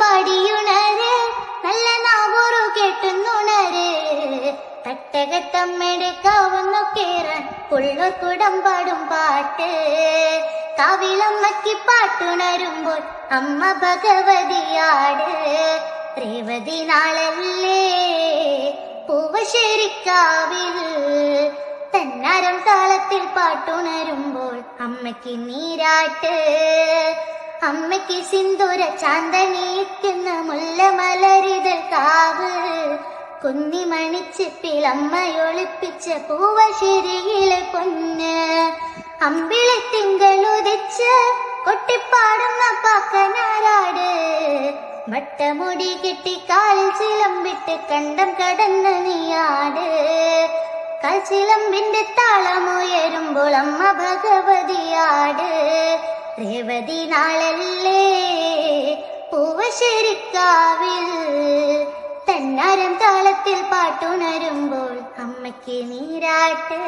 പാടിയുണര് നല്ല നാവൂറു പാട്ട്. കാവിളമ്മയ്ക്ക് പാട്ടുണരുമ്പോൾ അമ്മ ഭഗവതിയാട്. രേവതി നാളല്ലേ പൂവശേരിക്കാവിൽ തന്നാരം താളത്തിൽ പാട്ടുണരുമ്പോൾ അമ്മയ്ക്ക് നീരാട്ട്. അമ്മയ്ക്ക് സിന്ദൂര ചാന്തനീക്കുന്ന മുല്ല മലരിതൽ കാവ്. കുന്നിമണിച്ച് പിളമ്മയൊളിപ്പിച്ച പൂവശരിയിലെ പൊന്ന്. അമ്പിളി തിങ്കളുദിച്ച് കൊട്ടിപ്പാടുന്ന പാക്കനാരാട്. വട്ടമുടി കെട്ടി കാലിൽ വിട്ട് കണ്ടം കടന്ന നീയാട്. കാൽച്ചിലമ്പിന്റെ താളമുയരുമ്പോൾ അമ്മ ഭഗവതിയാട് രേവതി നാളല്ലേ? പൂവശ്ശേരിക്കാവിൽ തന്നാരം താളത്തിൽ പാട്ടുണരുമ്പോൾ അമ്മയ്ക്ക് നീരാട്ട്.